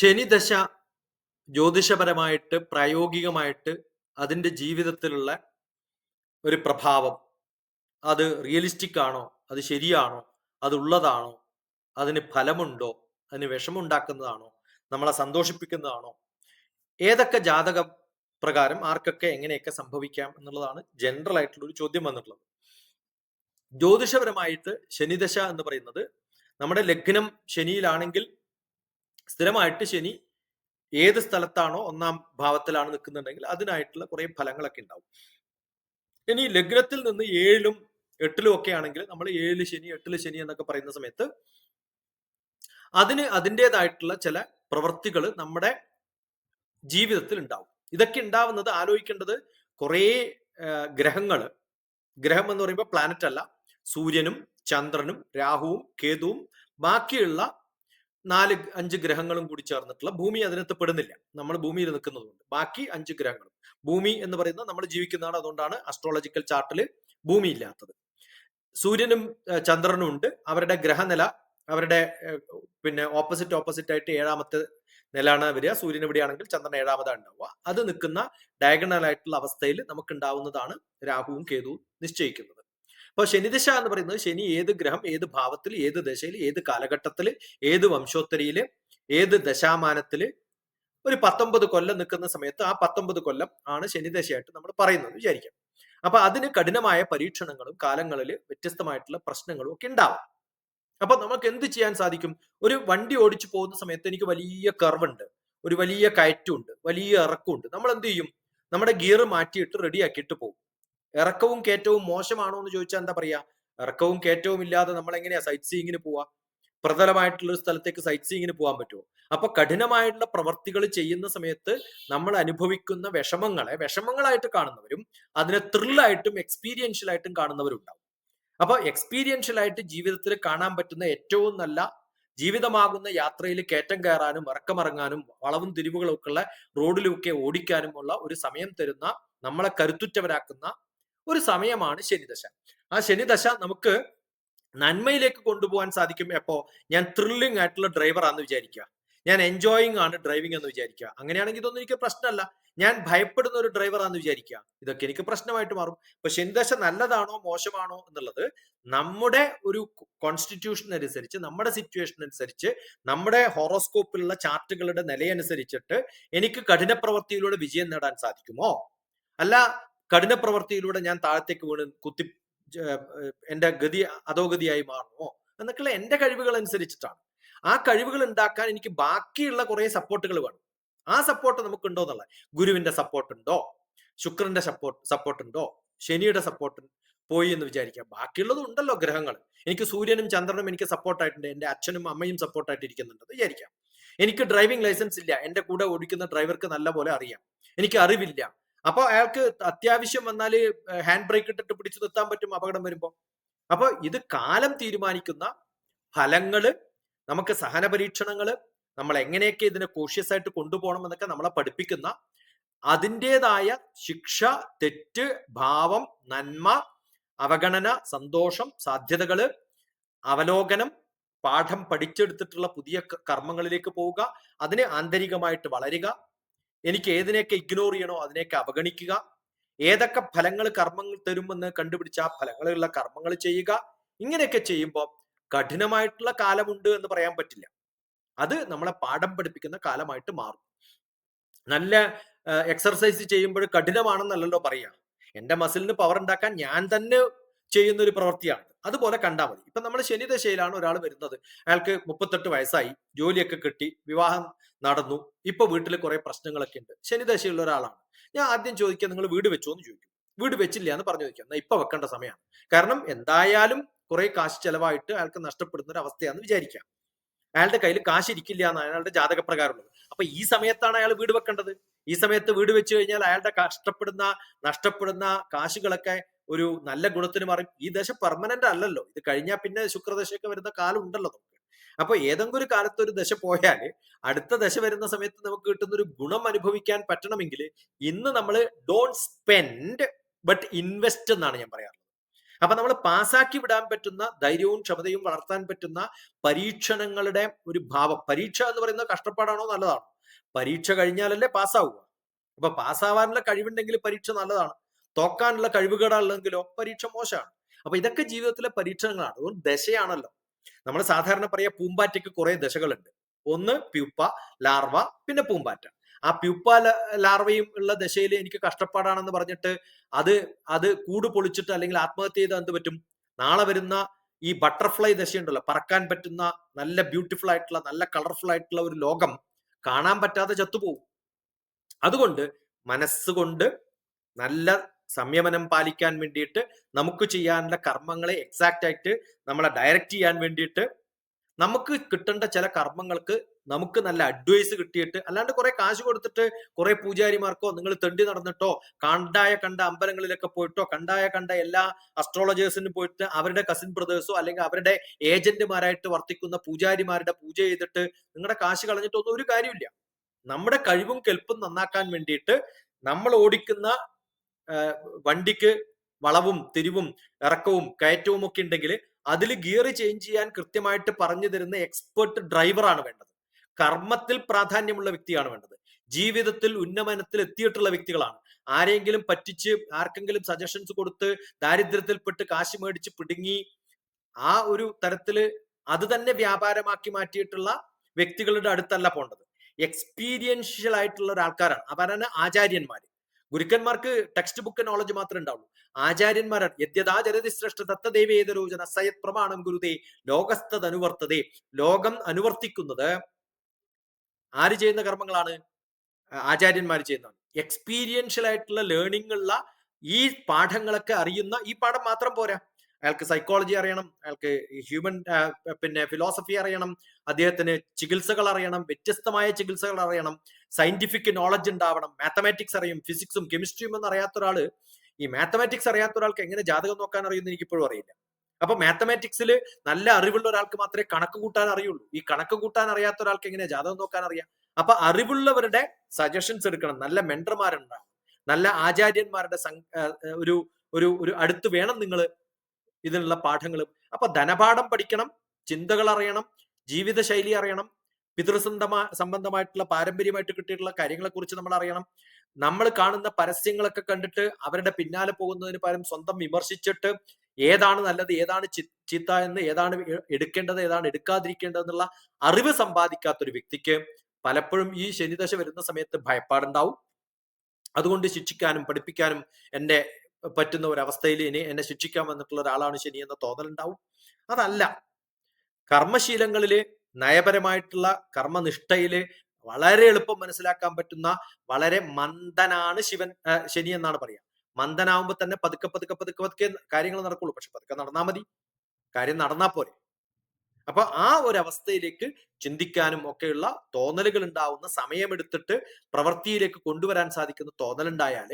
ശനിദശ ജ്യോതിഷപരമായിട്ട് പ്രായോഗികമായിട്ട് അതിന്റെ ജീവിതത്തിലുള്ള ഒരു പ്രഭാവം. അത് റിയലിസ്റ്റിക് ആണോ? അത് ശരിയാണോ? അത് ഉള്ളതാണോ? അതിന് ഫലമുണ്ടോ? അതിന് വിഷമുണ്ടാക്കുന്നതാണോ നമ്മളെ സന്തോഷിപ്പിക്കുന്നതാണോ? ഏതൊക്കെ ജാതക പ്രകാരം ആർക്കൊക്കെ എങ്ങനെയൊക്കെ സംഭവിക്കാം എന്നുള്ളതാണ് ജനറൽ ആയിട്ടുള്ള ഒരു ചോദ്യം വന്നിട്ടുള്ളത്. ജ്യോതിഷപരമായിട്ട് ശനിദശ എന്ന് പറയുന്നത് നമ്മുടെ ലഗ്നം ശനിയിലാണെങ്കിൽ സ്ഥിരമായിട്ട് ശനി ഏത് സ്ഥലത്താണോ ഒന്നാം ഭാവത്തിലാണ് നിൽക്കുന്നുണ്ടെങ്കിൽ അതിനായിട്ടുള്ള കുറെ ഫലങ്ങളൊക്കെ ഉണ്ടാവും. ഇനി ലഗ്നത്തിൽ നിന്ന് ഏഴിലും എട്ടിലും ഒക്കെ ആണെങ്കിൽ നമ്മൾ ഏഴിൽ ശനി എട്ടിൽ ശനി എന്നൊക്കെ പറയുന്ന സമയത്ത് അതിന് അതിന്റെതായിട്ടുള്ള ചില പ്രവൃത്തികൾ നമ്മുടെ ജീവിതത്തിൽ ഉണ്ടാവും. ഇതൊക്കെ ഉണ്ടാവുന്നത് ആലോചിക്കേണ്ടത് കുറേ ഗ്രഹങ്ങൾ ഗ്രഹം എന്ന് പറയുമ്പോൾ പ്ലാനറ്റ് അല്ല. സൂര്യനും ചന്ദ്രനും രാഹുവും കേതുവും ബാക്കിയുള്ള നാല് അഞ്ച് ഗ്രഹങ്ങളും കൂടി ചേർന്നിട്ടുള്ള ഭൂമി അതിനകത്ത് പെടുന്നില്ല. നമ്മൾ ഭൂമിയിൽ നിൽക്കുന്നതുകൊണ്ട്. ബാക്കി അഞ്ച് ഗ്രഹങ്ങളും. ഭൂമി എന്ന് പറയുന്നത് നമ്മൾ ജീവിക്കുന്നതാണ്. അതുകൊണ്ടാണ് അസ്ട്രോളജിക്കൽ ചാർട്ടിൽ ഭൂമി ഇല്ലാത്തത്. സൂര്യനും ചന്ദ്രനും ഉണ്ട്. അവരുടെ ഗ്രഹനില അവരുടെ പിന്നെ ഓപ്പോസിറ്റ് ഓപ്പോസിറ്റ് ആയിട്ട് ഏഴാമത്തെ നിലയാണ് വരിക. സൂര്യൻ എവിടെയാണെങ്കിൽ ചന്ദ്രൻ ഏഴാമതാണ് ഉണ്ടാവുക. അത് നിൽക്കുന്ന ഡയഗണൽ ആയിട്ടുള്ള അവസ്ഥയിൽ നമുക്ക് ഉണ്ടാവുന്നതാണ് രാഹുവും കേതുവും നിശ്ചയിക്കുന്നത്. അപ്പൊ ശനിദശ എന്ന് പറയുന്നത് ശനി ഏത് ഗ്രഹം ഏത് ഭാവത്തിൽ ഏത് ദശയിൽ ഏത് കാലഘട്ടത്തിൽ ഏത് വംശോത്തരിയിൽ ഏത് ദശാമാനത്തിൽ ഒരു പത്തൊമ്പത് കൊല്ലം നിൽക്കുന്ന സമയത്ത് ആ പത്തൊമ്പത് കൊല്ലം ആണ് ശനിദശയായിട്ട് നമ്മൾ പറയുന്നത് വിചാരിക്കാം. അപ്പൊ അതിന് കഠിനമായ പരീക്ഷണങ്ങളും കാലങ്ങളിൽ വ്യത്യസ്തമായിട്ടുള്ള പ്രശ്നങ്ങളും ഒക്കെ ഉണ്ടാവും. അപ്പൊ നമുക്ക് എന്ത് ചെയ്യാൻ സാധിക്കും? ഒരു വണ്ടി ഓടിച്ചു പോകുന്ന സമയത്ത് എനിക്ക് വലിയ കർവുണ്ട് ഒരു വലിയ കയറ്റുണ്ട് വലിയ ഇറക്കമുണ്ട്. നമ്മൾ എന്ത് ചെയ്യും? നമ്മുടെ ഗിയർ മാറ്റിയിട്ട് റെഡിയാക്കിയിട്ട് പോകും. ഇറക്കവും കയറ്റവും മോശമാണോ എന്ന് ചോദിച്ചാൽ എന്താ പറയാ? ഇറക്കവും കയറ്റവും ഇല്ലാതെ നമ്മൾ എങ്ങനെയാ സൈറ്റ് സീയിങ്ങിന് പോവാ? പ്രതലമായിട്ടുള്ള ഒരു സ്ഥലത്തേക്ക് സൈറ്റ് സീയിങ്ങിന് പോകാൻ പറ്റുമോ അപ്പൊ കഠിനമായിട്ടുള്ള പ്രവർത്തികൾ ചെയ്യുന്ന സമയത്ത് നമ്മൾ അനുഭവിക്കുന്ന വിഷമങ്ങളെ വിഷമങ്ങളായിട്ട് കാണുന്നവരും അതിനെ ത്രില്ലായിട്ടും എക്സ്പീരിയൻഷ്യൽ ആയിട്ടും കാണുന്നവരുണ്ടാവും. അപ്പൊ എക്സ്പീരിയൻഷ്യൽ ആയിട്ട് ജീവിതത്തിൽ കാണാൻ പറ്റുന്ന ഏറ്റവും നല്ല ജീവിതമാകുന്ന യാത്രയിൽ കയറ്റം കയറാനും ഇറക്കമിറങ്ങാനും വളവും തിരിവുകളും ഒക്കെ ഉള്ള റോഡിലുമൊക്കെ ഓടിക്കാനുമുള്ള ഒരു സമയം തരുന്ന നമ്മളെ കരുത്തുറ്റവരാക്കുന്ന ഒരു സമയമാണ് ശനിദശ. ആ ശനിദശ നമുക്ക് നന്മയിലേക്ക് കൊണ്ടുപോകാൻ സാധിക്കും എപ്പോ? ഞാൻ ത്രില്ലിംഗ് ആയിട്ടുള്ള ഡ്രൈവർ ആണെന്ന് വിചാരിക്കുക. ഞാൻ എൻജോയിങ് ആണ് ഡ്രൈവിംഗ് എന്ന് വിചാരിക്കുക. അങ്ങനെയാണെങ്കിൽ ഇതൊന്നും എനിക്ക് പ്രശ്നമല്ല. ഞാൻ ഭയപ്പെടുന്ന ഒരു ഡ്രൈവർ ആണെന്ന് വിചാരിക്കുക. ഇതൊക്കെ എനിക്ക് പ്രശ്നമായിട്ട് മാറും. ഇപ്പൊ ശനിദശ നല്ലതാണോ മോശമാണോ എന്നുള്ളത് നമ്മുടെ ഒരു കോൺസ്റ്റിറ്റ്യൂഷൻ അനുസരിച്ച് നമ്മുടെ സിറ്റുവേഷൻ അനുസരിച്ച് നമ്മുടെ ഹോറോസ്കോപ്പിലുള്ള ചാർട്ടുകളുടെ നിലയനുസരിച്ചിട്ട് എനിക്ക് കഠിന പ്രവൃത്തിയിലൂടെ വിജയം നേടാൻ സാധിക്കുമോ? അല്ല കഠിന പ്രവൃത്തിയിലൂടെ ഞാൻ താഴത്തേക്ക് വീണ് കുത്തി എന്റെ ഗതി അധോഗതിയായി മാറുമോ? എന്നൊക്കെയുള്ള എന്റെ കഴിവുകൾ അനുസരിച്ചിട്ടാണ് ആ കഴിവുകൾ ഉണ്ടാക്കാൻ എനിക്ക് ബാക്കിയുള്ള കുറെ സപ്പോർട്ടുകൾ വേണം. ആ സപ്പോർട്ട് നമുക്ക് ഉണ്ടോ എന്നുള്ള ഗുരുവിന്റെ സപ്പോർട്ട് ഉണ്ടോ ശുക്രന്റെ സപ്പോർട്ട് സപ്പോർട്ട് ഉണ്ടോ ശനിയുടെ സപ്പോർട്ട് പോയി എന്ന് വിചാരിക്കാം. ബാക്കിയുള്ളതും ഉണ്ടല്ലോ ഗ്രഹങ്ങൾ. എനിക്ക് സൂര്യനും ചന്ദ്രനും എനിക്ക് സപ്പോർട്ടായിട്ടുണ്ട്. എന്റെ അച്ഛനും അമ്മയും സപ്പോർട്ടായിട്ട് ഇരിക്കുന്നുണ്ട് എന്ന് വിചാരിക്കാം. എനിക്ക് ഡ്രൈവിംഗ് ലൈസൻസ് ഇല്ല. എന്റെ കൂടെ ഓടിക്കുന്ന ഡ്രൈവർക്ക് നല്ല പോലെ അറിയാം. എനിക്ക് അറിവില്ല. അപ്പൊ അയാൾക്ക് അത്യാവശ്യം വന്നാൽ ഹാൻഡ് ബ്രേക്ക് ഇട്ടിട്ട് പിടിച്ചു നിർത്താൻ പറ്റും അപകടം വരുമ്പോൾ അപ്പോൾ ഇത് കാലം തീരുമാനിക്കുന്ന ഫലങ്ങൾ നമുക്ക് സഹന പരീക്ഷണങ്ങൾ നമ്മൾ എങ്ങനെയൊക്കെ ഇതിനെ കോഷ്യസ് ആയിട്ട് കൊണ്ടുപോകണം എന്നൊക്കെ നമ്മളെ പഠിപ്പിക്കുന്ന അതിന്റെതായ ശിക്ഷ തെറ്റ് ഭാവം നന്മ അവഗണന സന്തോഷം സാധ്യതകൾ അവലോകനം പാഠം പഠിച്ചെടുത്തിട്ടുള്ള പുതിയ കർമ്മങ്ങളിലേക്ക് പോവുക അതിനെ ആന്തരികമായിട്ട് വളരുക. എനിക്ക് ഏതിനെയൊക്കെ ഇഗ്നോർ ചെയ്യണോ അതിനെയൊക്കെ അവഗണിക്കുക. ഏതൊക്കെ ഫലങ്ങൾ കർമ്മങ്ങൾ തരുമെന്ന് കണ്ടുപിടിച്ച ആ ഫലങ്ങളുള്ള കർമ്മങ്ങൾ ചെയ്യുക. ഇങ്ങനെയൊക്കെ ചെയ്യുമ്പോൾ കഠിനമായിട്ടുള്ള കാലമുണ്ട് എന്ന് പറയാൻ പറ്റില്ല. അത് നമ്മളെ പാഠം പഠിപ്പിക്കുന്ന കാലമായിട്ട് മാറും. നല്ല എക്സർസൈസ് ചെയ്യുമ്പോൾ കഠിനമാണെന്നല്ലല്ലോ പറയാ എന്റെ മസിലിന് പവർ ഉണ്ടാക്കാൻ ഞാൻ തന്നെ ചെയ്യുന്ന ഒരു പ്രവൃത്തിയാണ്. അതുപോലെ കണ്ടാൽ മതി. ഇപ്പൊ നമ്മൾ ശനിദശയിലാണ് ഒരാൾ വരുന്നത്. അയാൾക്ക് മുപ്പത്തെട്ട് വയസ്സായി. ജോലിയൊക്കെ കിട്ടി. വിവാഹം നടന്നു. ഇപ്പൊ വീട്ടിൽ കുറെ പ്രശ്നങ്ങളൊക്കെ ഉണ്ട്. ശനിദശയുള്ള ഒരാളാണ്. ഞാൻ ആദ്യം ചോദിക്കുക നിങ്ങൾ വീട് വെച്ചോ? എന്ന് ചോദിക്കും. വീട് വെച്ചില്ല എന്ന് പറഞ്ഞു ചോദിക്കാം. എന്നാൽ ഇപ്പൊ വെക്കേണ്ട സമയമാണ് കാരണം എന്തായാലും കുറെ കാശ് ചെലവായിട്ട് അയാൾക്ക് നഷ്ടപ്പെടുന്ന ഒരു അവസ്ഥയാണെന്ന് വിചാരിക്കാം. അയാളുടെ കയ്യിൽ കാശ് ഇരിക്കില്ല എന്നാണ് അയാളുടെ ജാതകപ്രകാരമുള്ളത്. അപ്പൊ ഈ സമയത്താണ് അയാൾ വീട് വെക്കേണ്ടത്. ഈ സമയത്ത് വീട് വെച്ച് കഴിഞ്ഞാൽ അയാളുടെ കഷ്ടപ്പെടുന്ന നഷ്ടപ്പെടുന്ന കാശുകളൊക്കെ ഒരു നല്ല ഗുണത്തിന് മാറി. ഈ ദശ പെർമനന്റ് അല്ലല്ലോ. ഇത് കഴിഞ്ഞാൽ പിന്നെ ശുക്രദശയൊക്കെ വരുന്ന കാലം ഉണ്ടല്ലോ നമുക്ക്. അപ്പൊ ഏതെങ്കിലും ഒരു കാലത്ത് ഒരു ദശ പോയാൽ അടുത്ത ദശ വരുന്ന സമയത്ത് നമുക്ക് കിട്ടുന്ന ഒരു ഗുണം അനുഭവിക്കാൻ പറ്റണമെങ്കിൽ ഇന്ന് നമ്മൾ ഡോണ്ട് സ്പെൻഡ് ബട്ട് ഇൻവെസ്റ്റ് എന്നാണ് ഞാൻ പറയാറുള്ളത്. അപ്പൊ നമ്മൾ പാസ്സാക്കി വിടാൻ പറ്റുന്ന ധൈര്യവും ക്ഷമതയും വളർത്താൻ പറ്റുന്ന പരീക്ഷണങ്ങളുടെ ഒരു ഭാവം. പരീക്ഷ എന്ന് പറയുന്നത് കഷ്ടപ്പാടാണോ നല്ലതാണോ? പരീക്ഷ കഴിഞ്ഞാലല്ലേ പാസ്സാവുക. അപ്പൊ പാസ്സാവാനുള്ള കഴിവുണ്ടെങ്കിൽ പരീക്ഷ നല്ലതാണ്. തോക്കാനുള്ള കഴിവുകേടാണെങ്കിലോ പരീക്ഷ മോശമാണ്. അപ്പൊ ഇതൊക്കെ ജീവിതത്തിലെ പരീക്ഷണങ്ങളാണ്. അതുകൊണ്ട് ദശയാണല്ലോ. നമ്മൾ സാധാരണ പറയാ പൂമ്പാറ്റയ്ക്ക് കുറെ ദശകളുണ്ട്. ഒന്ന് പ്യൂപ്പ ലാർവ പിന്നെ പൂമ്പാറ്റ. ആ പ്യൂപ്പ ലാർവയും ഉള്ള ദശയിൽ എനിക്ക് കഷ്ടപ്പാടാണെന്ന് പറഞ്ഞിട്ട് അത് അത് കൂട് പൊളിച്ചിട്ട് അല്ലെങ്കിൽ ആത്മഹത്യ ചെയ്ത് എന്ത് പറ്റും? നാളെ വരുന്ന ഈ ബട്ടർഫ്ലൈ ദശയുണ്ടല്ലോ. പറക്കാൻ പറ്റുന്ന നല്ല ബ്യൂട്ടിഫുൾ ആയിട്ടുള്ള നല്ല കളർഫുൾ ആയിട്ടുള്ള ഒരു ലോകം കാണാൻ പറ്റാതെ ചത്തുപോകും അതുകൊണ്ട് മനസ്സുകൊണ്ട് നല്ല സംയമനം പാലിക്കാൻ വേണ്ടിയിട്ട് നമുക്ക് ചെയ്യാനുള്ള കർമ്മങ്ങളെ എക്സാക്റ്റ് ആയിട്ട് നമ്മളെ ഡയറക്റ്റ് ചെയ്യാൻ വേണ്ടിയിട്ട് നമുക്ക് കിട്ടേണ്ട ചില കർമ്മങ്ങൾക്ക് നമുക്ക് നല്ല അഡ്വൈസ് കിട്ടിയിട്ട് അല്ലാണ്ട് കുറെ കാശ് കൊടുത്തിട്ട് കുറെ പൂജാരിമാർക്കോ നിങ്ങൾ തെണ്ടി നടന്നിട്ടോ കണ്ടായ കണ്ട അമ്പലങ്ങളിലൊക്കെ പോയിട്ടോ കണ്ടായ കണ്ട എല്ലാ അസ്ട്രോളജേഴ്സിന് പോയിട്ട് അവരുടെ കസിൻ ബ്രദേഴ്സോ അല്ലെങ്കിൽ അവരുടെ ഏജന്റുമാരായിട്ട് വർത്തിക്കുന്ന പൂജാരിമാരുടെ പൂജ ചെയ്തിട്ട് നിങ്ങളുടെ കാശ് കളഞ്ഞിട്ടൊന്നും ഒരു കാര്യമില്ല നമ്മുടെ കഴിവും കെൽപ്പും നന്നാക്കാൻ വേണ്ടിയിട്ട് നമ്മൾ ഓടിക്കുന്ന വണ്ടിക്ക് വളവും തിരിവും ഇറക്കവും കയറ്റവും ഒക്കെ ഉണ്ടെങ്കിൽ അതിൽ ഗിയർ ചേഞ്ച് ചെയ്യാൻ കൃത്യമായിട്ട് പറഞ്ഞു തരുന്ന എക്സ്പെർട്ട് ഡ്രൈവറാണ് വേണ്ടത്. കർമ്മത്തിൽ പ്രാധാന്യമുള്ള വ്യക്തിയാണ് വേണ്ടത്. ജീവിതത്തിൽ ഉന്നമനത്തിൽ എത്തിയിട്ടുള്ള വ്യക്തികളാണ്. ആരെങ്കിലും പറ്റിച്ച് ആർക്കെങ്കിലും സജഷൻസ് കൊടുത്ത് ദാരിദ്ര്യത്തിൽപ്പെട്ട് കാശ് മേടിച്ച് പിടുങ്ങി ആ ഒരു തരത്തിൽ അത് തന്നെ വ്യാപാരമാക്കി മാറ്റിയിട്ടുള്ള വ്യക്തികളുടെ അടുത്തല്ല പോണ്ടത്. എക്സ്പീരിയൻഷ്യൽ ആയിട്ടുള്ള ഒരാൾക്കാരാണ്. അവരാണ് ആചാര്യന്മാര്. ഗുരുക്കന്മാർക്ക് ടെക്സ്റ്റ് ബുക്ക് നോളജ് മാത്രമേ ഉണ്ടാവുള്ളൂ. ആചാര്യന്മാരാണ് യദ്യതാ ജരതി ശ്രേഷ്ഠ ദത്തദേവേതരോചന സയത് പ്രമാണം ഗുരുതേ ലോകസ്ഥത് അനുവർത്തതേ ലോകം അനുവർത്തിക്കുന്നത് ആര് ചെയ്യുന്ന കർമ്മങ്ങളാണ്? ആചാര്യന്മാർ ചെയ്യുന്നതാണ്. എക്സ്പീരിയൻഷ്യൽ ആയിട്ടുള്ള ലേണിംഗ് ഉള്ള ഈ പാഠങ്ങളൊക്കെ അറിയുന്ന ഈ പാഠം മാത്രം പോരാ. അയാൾക്ക് സൈക്കോളജി അറിയണം അയാൾക്ക് ഹ്യൂമൻ പിന്നെ ഫിലോസഫി അറിയണം അദ്ദേഹത്തിന് ചികിത്സകൾ അറിയണം വ്യത്യസ്തമായ ചികിത്സകൾ അറിയണം സയന്റിഫിക് നോളജ് ഉണ്ടാവണം മാത്തമാറ്റിക്സ് അറിയും ഫിസിക്സും കെമിസ്ട്രിയും എന്ന് അറിയാത്ത ഒരാൾ ഈ മാത്തമാറ്റിക്സ് അറിയാത്ത ഒരാൾക്ക് എങ്ങനെ ജാതകം നോക്കാൻ അറിയുമെന്ന് എനിക്കിപ്പോഴും അറിയില്ല. അപ്പൊ മാത്തമാറ്റിക്സിൽ നല്ല അറിവുള്ള ഒരാൾക്ക് മാത്രമേ കണക്ക് കൂട്ടാൻ അറിയുള്ളൂ. ഈ കണക്ക് കൂട്ടാൻ അറിയാത്ത ഒരാൾക്ക് എങ്ങനെ ജാതകം നോക്കാൻ അറിയാം? അപ്പൊ അറിവുള്ളവരുടെ സജഷൻസ് എടുക്കണം. നല്ല മെന്റർമാരുണ്ടാവും നല്ല ആചാര്യന്മാരുടെ ഒരു ഒരു ഒരു അടുത്ത് വേണം നിങ്ങൾ ഇതിനുള്ള പാഠങ്ങളും. അപ്പൊ ധനപാഠം പഠിക്കണം ചിന്തകൾ അറിയണം ജീവിതശൈലി അറിയണം പിതൃസന്ധമാ സംബന്ധമായിട്ടുള്ള പാരമ്പര്യമായിട്ട് കിട്ടിയിട്ടുള്ള കാര്യങ്ങളെ കുറിച്ച് നമ്മൾ അറിയണം. നമ്മൾ കാണുന്ന പരസ്യങ്ങളൊക്കെ കണ്ടിട്ട് അവരുടെ പിന്നാലെ പോകുന്നതിന് പകരം സ്വന്തം വിമർശിച്ചിട്ട് ഏതാണ് നല്ലത് ഏതാണ് ചീത്ത എന്ന് ഏതാണ് എടുക്കേണ്ടത് ഏതാണ് എടുക്കാതിരിക്കേണ്ടത് എന്നുള്ള അറിവ് സമ്പാദിക്കാത്ത ഒരു വ്യക്തിക്ക് പലപ്പോഴും ഈ ശനിദശ വരുന്ന സമയത്ത് ഭയപ്പാടുണ്ടാവും. അതുകൊണ്ട് ശിക്ഷിക്കാനും പഠിപ്പിക്കാനും എന്റെ പറ്റുന്ന ഒരവസ്ഥയിൽ ഇനി എന്നെ ശിക്ഷിക്കാൻ വന്നിട്ടുള്ള ഒരാളാണ് ശനി എന്ന തോന്നലുണ്ടാവും. അതല്ല. കർമ്മശീലങ്ങളിലെ നയപരമായിട്ടുള്ള കർമ്മനിഷ്ഠയിൽ വളരെ എളുപ്പം മനസ്സിലാക്കാൻ പറ്റുന്ന വളരെ മന്ദനാണ് ശിവൻ ശനി എന്നാണ് പറയാ. മന്ദനാവുമ്പോ തന്നെ പതുക്കെ പതുക്കെ പതുക്കെ പതുക്കെ കാര്യങ്ങൾ നടക്കുള്ളൂ. പക്ഷെ പതുക്കെ നടന്നാൽ മതി. കാര്യം നടന്നാൽ പോരെ. അപ്പൊ ആ ഒരു അവസ്ഥയിലേക്ക് ചിന്തിക്കാനും ഒക്കെയുള്ള തോന്നലുകൾ ഉണ്ടാവുന്ന സമയമെടുത്തിട്ട് പ്രവൃത്തിയിലേക്ക് കൊണ്ടുവരാൻ സാധിക്കുന്ന തോന്നലുണ്ടായാൽ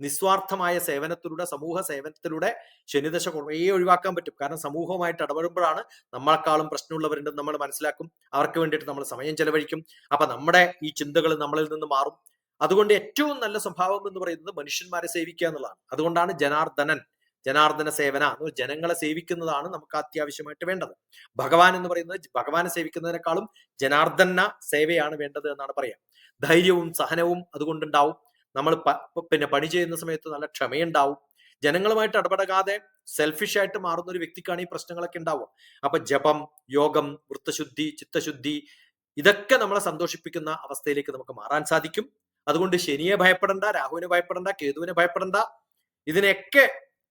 നിസ്വാർത്ഥമായ സേവനത്തിലൂടെ സമൂഹ സേവനത്തിലൂടെ ശനിദശ കുറേ ഒഴിവാക്കാൻ പറ്റും. കാരണം സമൂഹവുമായിട്ട് ഇടപെടുമ്പോഴാണ് നമ്മളെക്കാളും പ്രശ്നമുള്ളവരുണ്ടെന്ന് നമ്മൾ മനസ്സിലാക്കും. അവർക്ക് വേണ്ടിയിട്ട് നമ്മൾ സമയം ചെലവഴിക്കും. അപ്പൊ നമ്മുടെ ഈ ചിന്തകൾ നമ്മളിൽ നിന്ന് മാറും. അതുകൊണ്ട് ഏറ്റവും നല്ല സ്വഭാവം എന്ന് പറയുന്നത് മനുഷ്യന്മാരെ സേവിക്കുക എന്നുള്ളതാണ്. അതുകൊണ്ടാണ് ജനാർദ്ദനൻ ജനാർദ്ദന സേവന ജനങ്ങളെ സേവിക്കുന്നതാണ് നമുക്ക് അത്യാവശ്യമായിട്ട് വേണ്ടത്. ഭഗവാൻ എന്ന് പറയുന്നത് ഭഗവാനെ സേവിക്കുന്നതിനേക്കാളും ജനാർദ്ദന സേവയാണ് വേണ്ടത് എന്നാണ് പറയാം. ധൈര്യവും സഹനവും അതുകൊണ്ടുണ്ടാവും. നമ്മൾ പിന്നെ പണി ചെയ്യുന്ന സമയത്ത് നല്ല ക്ഷമയുണ്ടാവും. ജനങ്ങളുമായിട്ട് ഇടപെടകാതെ സെൽഫിഷ് ആയിട്ട് മാറുന്ന ഒരു വ്യക്തിക്കാണ് ഈ പ്രശ്നങ്ങളൊക്കെ ഉണ്ടാവുക. അപ്പൊ ജപം യോഗം വൃത്തശുദ്ധി ചിത്തശുദ്ധി ഇതൊക്കെ നമ്മളെ സന്തോഷിപ്പിക്കുന്ന അവസ്ഥയിലേക്ക് നമുക്ക് മാറാൻ സാധിക്കും. അതുകൊണ്ട് ശനിയെ ഭയപ്പെടണ്ട രാഹുവിനെ ഭയപ്പെടണ്ട കേതുവിനെ ഭയപ്പെടണ്ട. ഇതിനെയൊക്കെ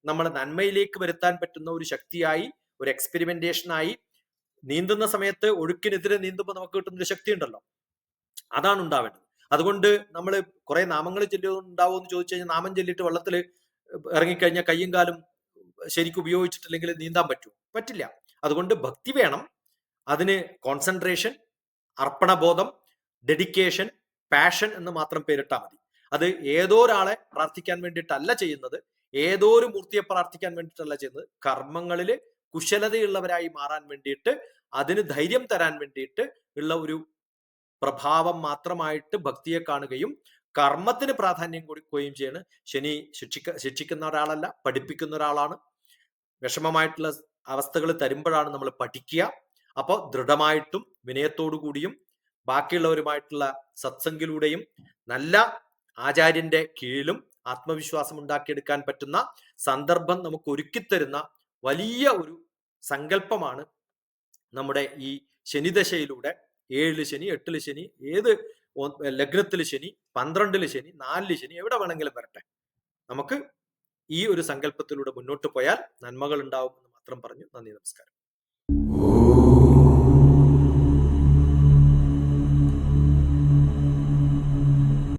നമ്മൾ നന്മയിലേക്ക് വരുത്താൻ പറ്റുന്ന ഒരു ശക്തിയായി ഒരു എക്സ്പെരിമെന്റേഷനായി നീന്തുന്ന സമയത്ത് ഒഴുക്കിനെതിരെ നീന്തുമ്പോൾ നമുക്ക് കിട്ടുന്ന ഒരു ശക്തി ഉണ്ടല്ലോ അതാണ് ഉണ്ടാവേണ്ടത്. അതുകൊണ്ട് നമ്മൾ കുറെ നാമങ്ങൾ ചൊല്ലുണ്ടാവും എന്ന് ചോദിച്ചു കഴിഞ്ഞാൽ നാമം ചൊല്ലിട്ട് വെള്ളത്തിൽ ഇറങ്ങിക്കഴിഞ്ഞാൽ കയ്യും കാലും ശരിക്കും ഉപയോഗിച്ചിട്ടില്ലെങ്കിൽ നീന്താൻ പറ്റൂ പറ്റില്ല. അതുകൊണ്ട് ഭക്തി വേണം. അതിന് കോൺസെൻട്രേഷൻ അർപ്പണബോധം ഡെഡിക്കേഷൻ പാഷൻ എന്ന് മാത്രം പേരിട്ടാൽ മതി. അത് ഏതോ ഒരാളെ പ്രാർത്ഥിക്കാൻ വേണ്ടിയിട്ടല്ല ചെയ്യുന്നത്. ഏതോ ഒരു മൂർത്തിയെ പ്രാർത്ഥിക്കാൻ വേണ്ടിയിട്ടല്ല ചെയ്യുന്നത്. കർമ്മങ്ങളിൽ കുശലതയുള്ളവരായി മാറാൻ വേണ്ടിയിട്ട് അതിന് ധൈര്യം തരാൻ വേണ്ടിയിട്ട് ഉള്ള ഒരു പ്രഭാവം മാത്രമായിട്ട് ഭക്തിയെ കാണുകയും കർമ്മത്തിന് പ്രാധാന്യം കൊടുക്കുകയും ചെയ്യാണ്. ശനി ശിക്ഷിക്ക ശിക്ഷിക്കുന്ന ഒരാളല്ല പഠിപ്പിക്കുന്ന ഒരാളാണ്. വിഷമമായിട്ടുള്ള അവസ്ഥകൾ തരുമ്പോഴാണ് നമ്മൾ പഠിക്കുക. അപ്പോൾ ദൃഢമായിട്ടും വിനയത്തോടു കൂടിയും ബാക്കിയുള്ളവരുമായിട്ടുള്ള സത്സംഗിലൂടെയും നല്ല ആചാര്യന്റെ കീഴിലും ആത്മവിശ്വാസം ഉണ്ടാക്കിയെടുക്കാൻ പറ്റുന്ന സന്ദർഭം നമുക്ക് ഒരുക്കിത്തരുന്ന വലിയ ഒരു സങ്കല്പമാണ് നമ്മുടെ ഈ ശനിദശയിലൂടെ ഏഴിൽ ശനി എട്ടിൽ ശനി ഏത് ലഗ്നത്തിൽ ശനി പന്ത്രണ്ടിൽ ശനി നാലിൽ ശനി എവിടെ വേണമെങ്കിലും വരട്ടെ. നമുക്ക് ഈ ഒരു സങ്കല്പത്തിലൂടെ മുന്നോട്ട് പോയാൽ നന്മകൾ ഉണ്ടാവും എന്ന് മാത്രം പറഞ്ഞു. നന്ദി നമസ്കാരം.